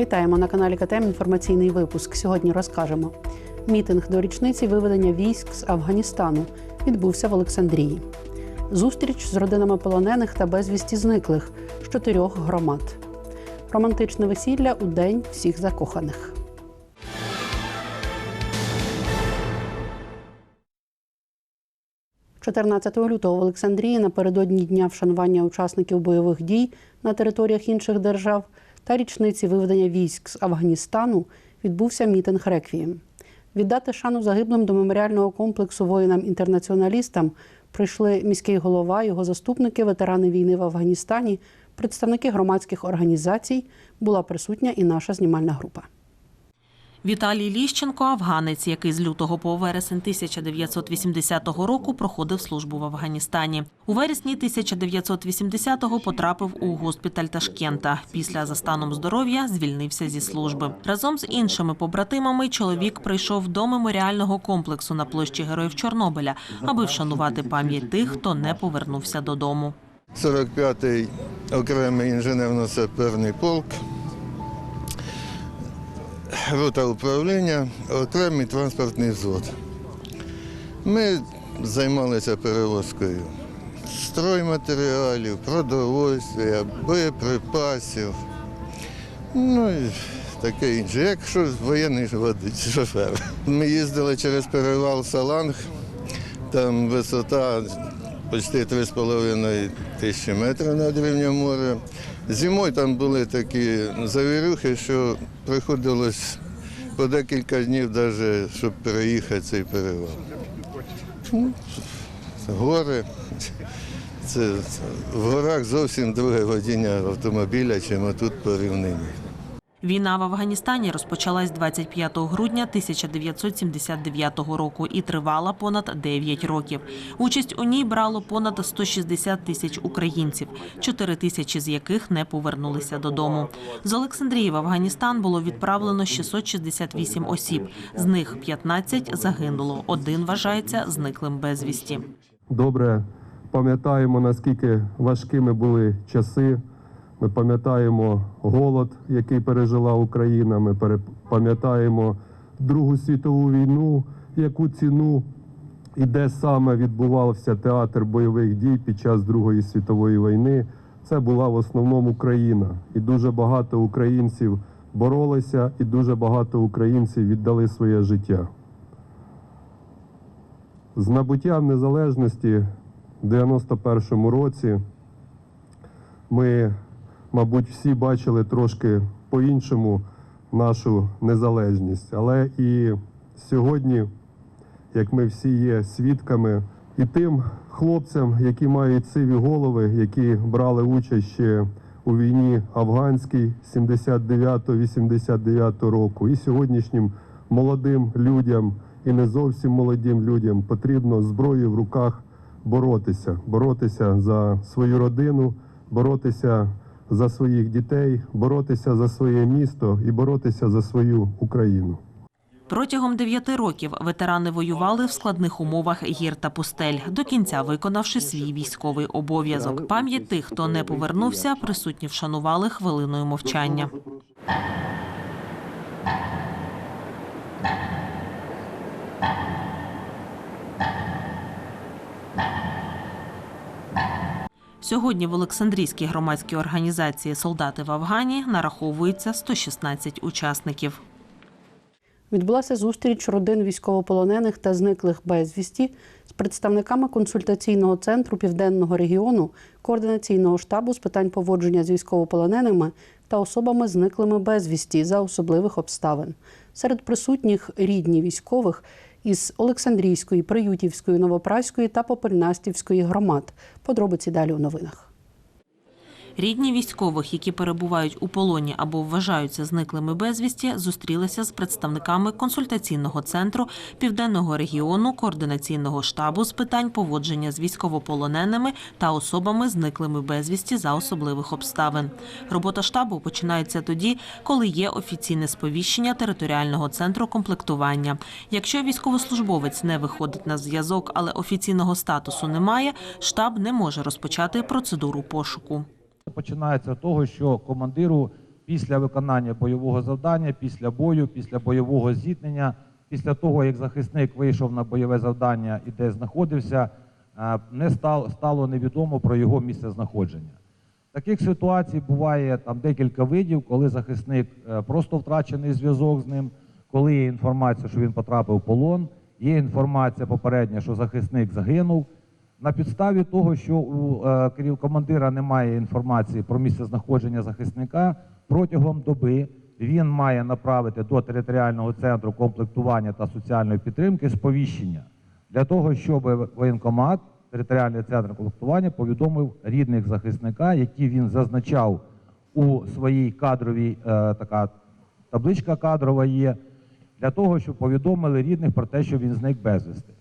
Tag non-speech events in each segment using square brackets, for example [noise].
Вітаємо на каналі КТМ інформаційний випуск. Сьогодні розкажемо. Мітинг до річниці виведення військ з Афганістану відбувся в Олександрії. Зустріч з родинами полонених та безвісті зниклих з чотирьох громад. Романтичне весілля у день всіх закоханих. – 14 лютого в Олександрії напередодні дня вшанування учасників бойових дій на територіях інших держав та річниці виведення військ з Афганістану відбувся мітинг реквієм. Віддати шану загиблим до меморіального комплексу воїнам-інтернаціоналістам прийшли міський голова, його заступники, ветерани війни в Афганістані, представники громадських організацій. Була присутня і наша знімальна група. Віталій Ліщенко, афганець, який з лютого по вересень 1980 року проходив службу в Афганістані. У вересні 1980-го потрапив у госпіталь Ташкента. Після за станом здоров'я звільнився зі служби. Разом з іншими побратимами чоловік прийшов до меморіального комплексу на площі Героїв Чорнобиля, аби вшанувати пам'ять тих, хто не повернувся додому. 45-й окремий інженерно-саперний полк, рота управління, окремий транспортний взвод. Ми займалися перевозкою стройматеріалів, продовольствя, боєприпасів, ну і таке інше. Як що воєнний водить, шофер. Ми їздили через перевал Саланг, там висота почти 3,5 тисячі метрів над рівнем моря. Зимою там були такі завірюхи, що приходилось по декілька днів, навіть, щоб переїхати цей перевал. Ну, Гори. Це, в горах зовсім друге водіння автомобіля, чим тут порівнянні. Війна в Афганістані розпочалась 25 грудня 1979 року і тривала понад 9 років. Участь у ній брало понад 160 тисяч українців, 4 тисячі з яких не повернулися додому. З Олександрії в Афганістан було відправлено 668 осіб. З них 15 загинуло. Один вважається зниклим безвісті. добре пам'ятаємо, наскільки важкими були часи. Ми пам'ятаємо голод, який пережила Україна. Ми пам'ятаємо Другу світову війну, яку ціну і де саме відбувався театр бойових дій під час Другої світової війни. Це була в основному Україна. І дуже багато українців боролися, і дуже багато українців віддали своє життя. З набуттям незалежності в 91-му році ми, мабуть, всі бачили трошки по-іншому нашу незалежність. Але і сьогодні, як ми всі є свідками, і тим хлопцям, які мають сиві голови, які брали участь ще у війні афганській 79-89 року, і сьогоднішнім молодим людям, і не зовсім молодим людям потрібно зброю в руках боротися, боротися за свою родину, боротися за своїх дітей, боротися за своє місто і боротися за свою Україну. Протягом дев'яти років ветерани воювали в складних умовах гір та пустель, до кінця виконавши свій військовий обов'язок. Пам'ять тих, хто не повернувся, присутні вшанували хвилиною мовчання. Сьогодні в Олександрійській громадській організації Солдати в Афгані нараховується 116 учасників. Відбулася зустріч родин військовополонених та зниклих безвісті з представниками консультаційного центру південного регіону, координаційного штабу з питань поводження з військовополоненими та особами зниклими безвісті за особливих обставин. Серед присутніх рідні військових із Олександрійської, Приютівської, Новопраської та Попельнастівської громад. Подробиці далі у новинах. Рідні військових, які перебувають у полоні або вважаються зниклими безвісті, зустрілися з представниками консультаційного центру південного регіону координаційного штабу з питань поводження з військовополоненими та особами зниклими безвісті за особливих обставин. Робота штабу починається тоді, коли є офіційне сповіщення територіального центру комплектування. Якщо військовослужбовець не виходить на зв'язок, але офіційного статусу немає, штаб не може розпочати процедуру пошуку. Починається з того, що командиру після виконання бойового завдання, після бою, після бойового зіткнення, після того, як захисник вийшов на бойове завдання і де знаходився, е, не стало, стало невідомо про його місце знаходження. Таких ситуацій буває там декілька видів, коли захисник е, просто втрачений зв'язок з ним, коли є інформація, що він потрапив в полон, є інформація попередня, що захисник загинув. На підставі того, що у е, командира немає інформації про місце знаходження захисника, протягом доби він має направити до територіального центру комплектування та соціальної підтримки сповіщення для того, щоб воєнкомат, територіальний центр комплектування повідомив рідних захисника, які він зазначав у своїй кадровій е, така табличка кадрова є, для того, щоб повідомили рідних про те, що він зник безвісти.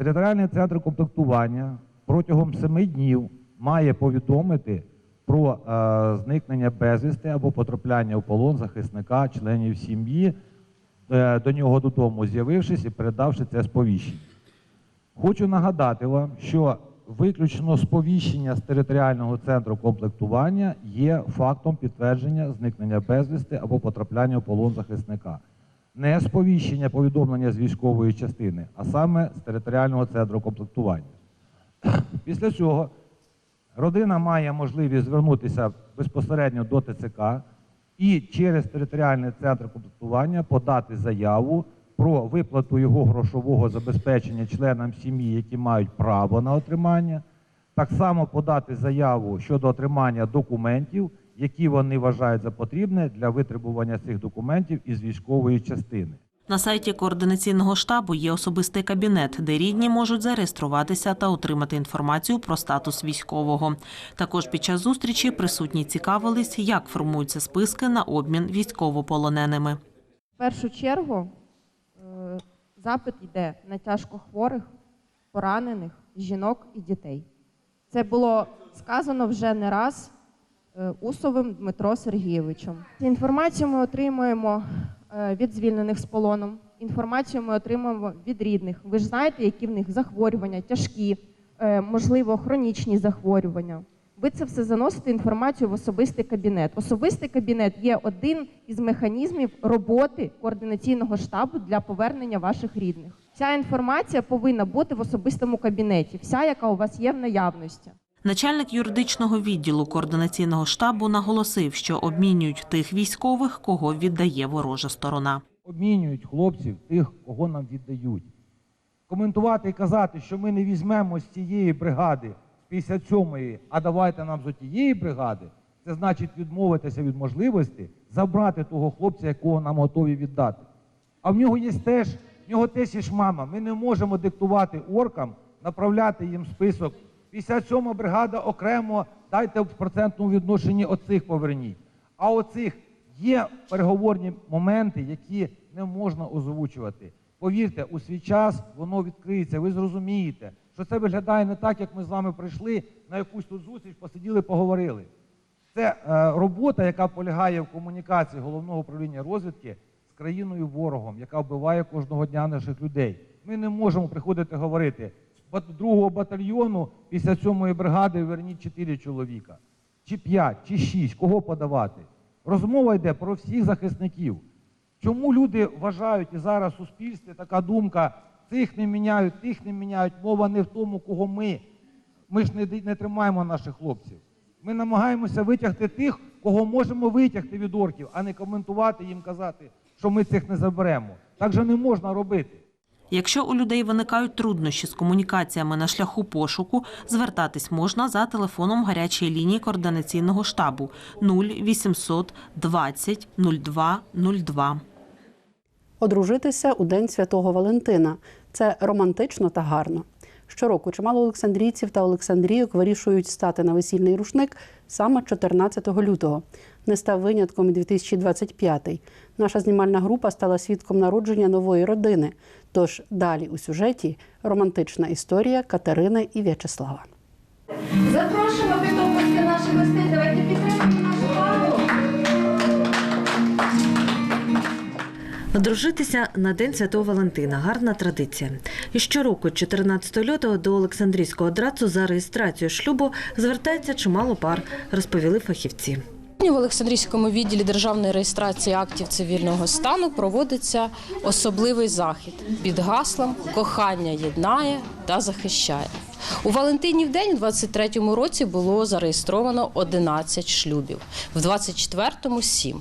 Територіальний центр комплектування протягом семи днів має повідомити про е, зникнення безвісти або потрапляння в полон захисника, членів сім'ї, е, до нього додому з'явившись і передавши це сповіщення. Хочу нагадати вам, що виключно сповіщення з територіального центру комплектування є фактом підтвердження зникнення безвісти або потрапляння в полон захисника. Не сповіщення повідомлення з військової частини, а саме з територіального центру комплектування. [clears throat] Після цього родина має можливість звернутися безпосередньо до ТЦК і через територіальний центр комплектування подати заяву про виплату його грошового забезпечення членам сім'ї, які мають право на отримання, так само подати заяву щодо отримання документів, які вони вважають за потрібне для витребування цих документів із військової частини. На сайті координаційного штабу є особистий кабінет, де рідні можуть зареєструватися та отримати інформацію про статус військового. Також під час зустрічі присутні цікавились, як формуються списки на обмін військовополоненими. В першу чергу е, запит йде на тяжкохворих, поранених, жінок і дітей. Це було сказано вже не раз Усовим Дмитро Сергійовичем. Інформацію ми отримуємо е, від звільнених з полоном. Інформацію ми отримуємо від рідних. Ви ж знаєте, які в них захворювання, тяжкі, е, можливо, хронічні захворювання. Ви це все заносите інформацію в особистий кабінет. Особистий кабінет є один із механізмів роботи координаційного штабу для повернення ваших рідних. Ця інформація повинна бути в особистому кабінеті, вся, яка у вас є в наявності. Начальник юридичного відділу координаційного штабу наголосив, що обмінюють тих військових, кого віддає ворожа сторона. обмінюють хлопців тих, кого нам віддають. Коментувати і казати, що ми не візьмемо з цієї бригади, з 57-ї, а давайте нам з тієї бригади, це значить відмовитися від можливості забрати того хлопця, якого нам готові віддати. А в нього є теж, в нього теж є ж мама. Ми не можемо диктувати оркам, направляти їм список. 57 бригада окремо, дайте в процентному відношенні оцих поверніть. А оцих є переговорні моменти, які не можна озвучувати. Повірте, у свій час воно відкриється. Ви зрозумієте, що це виглядає не так, як ми з вами прийшли на якусь тут зустріч, посиділи, поговорили. Це е, робота, яка полягає в комунікації головного управління розвідки з країною ворогом, яка вбиває кожного дня наших людей. Ми не можемо приходити говорити другого батальйону після сьомої бригади верніть чотири чоловіка, чи п'ять, чи шість, кого подавати. Розмова йде про всіх захисників. Чому люди вважають і зараз в суспільстві така думка, цих не міняють, тих не міняють, мова не в тому, кого ми. Ми ж не, не тримаємо наших хлопців. Ми намагаємося витягти тих, кого можемо витягти від орків, а не коментувати їм казати, що ми цих не заберемо. Так же не можна робити. Якщо у людей виникають труднощі з комунікаціями на шляху пошуку, звертатись можна за телефоном гарячої лінії координаційного штабу 0800 20 02 02. Одружитися у День Святого Валентина це романтично та гарно. Щороку чимало олександрійців та олександрійок вирішують стати на весільний рушник саме 14 лютого. Не став винятком і 2025. Наша знімальна група стала свідком народження нової родини. Тож далі у сюжеті романтична історія Катерини і В'ячеслава. Запрошуємо підописки наших гостей. Давайте підтримуємо нашу пару. Одружитися на День Святого Валентина гарна традиція. І щороку, 14 лютого, до Олександрійського драцу за реєстрацією шлюбу звертається чимало пар, розповіли фахівці. В Олександрійському відділі державної реєстрації актів цивільного стану проводиться особливий захід під гаслом Кохання єднає та захищає. У Валентинів день у 23-му році було зареєстровано 11 шлюбів, в 24-му – 7.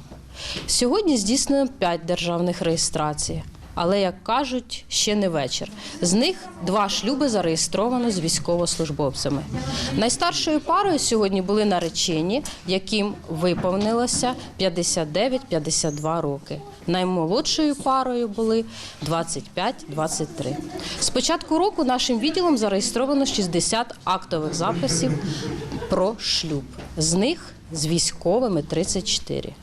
Сьогодні здійснено 5 державних реєстрацій. Але, як кажуть, ще не вечір. З них два шлюби зареєстровано з військовослужбовцями. Найстаршою парою сьогодні були наречені, яким виповнилося 59-52 роки. Наймолодшою парою були 25-23. З початку року нашим відділом зареєстровано 60 актових записів про шлюб. З них з військовими 34.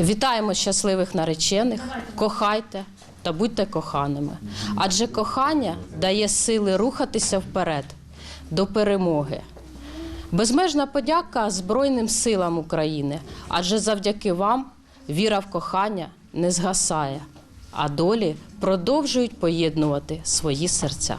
Вітаємо щасливих наречених, кохайте та будьте коханими. Адже кохання дає сили рухатися вперед до перемоги. Безмежна подяка Збройним силам України, адже завдяки вам віра в кохання не згасає, а долі продовжують поєднувати свої серця.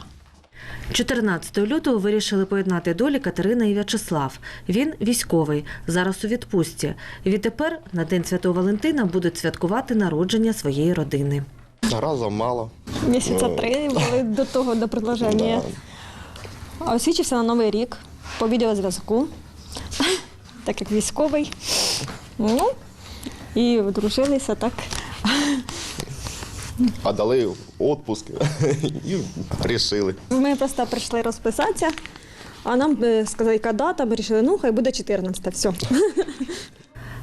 14 лютого вирішили поєднати долі Катерина і В'ячеслав. Він військовий, зараз у відпустці. Відтепер на День Святого Валентина будуть святкувати народження своєї родини. Разом мало. Місяця три були до того до предложення. А Освічився на Новий рік по відеозв'язку, [laughs] так як військовий. Ну, і одружилися так. А дали відпуск і рішили. Ми просто прийшли розписатися, а нам е, сказали, яка дата, ми вирішили, ну, хай буде 14, все.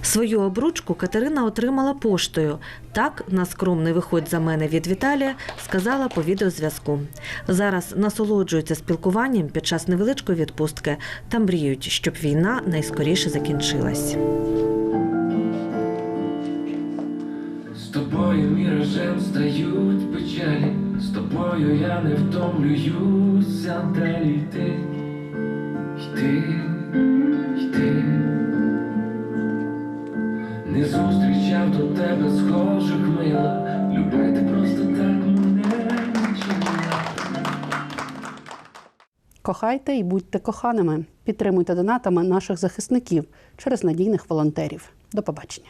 Свою обручку Катерина отримала поштою. Так, на скромний виходь за мене від Віталія, сказала по відеозв'язку. Зараз насолоджуються спілкуванням під час невеличкої відпустки та мріють, щоб війна найскоріше закінчилась. З тобою міражем стають печалі, з тобою я не втомлююся далі йти, йти. Кохайте і будьте коханими. Підтримуйте донатами наших захисників через надійних волонтерів. До побачення.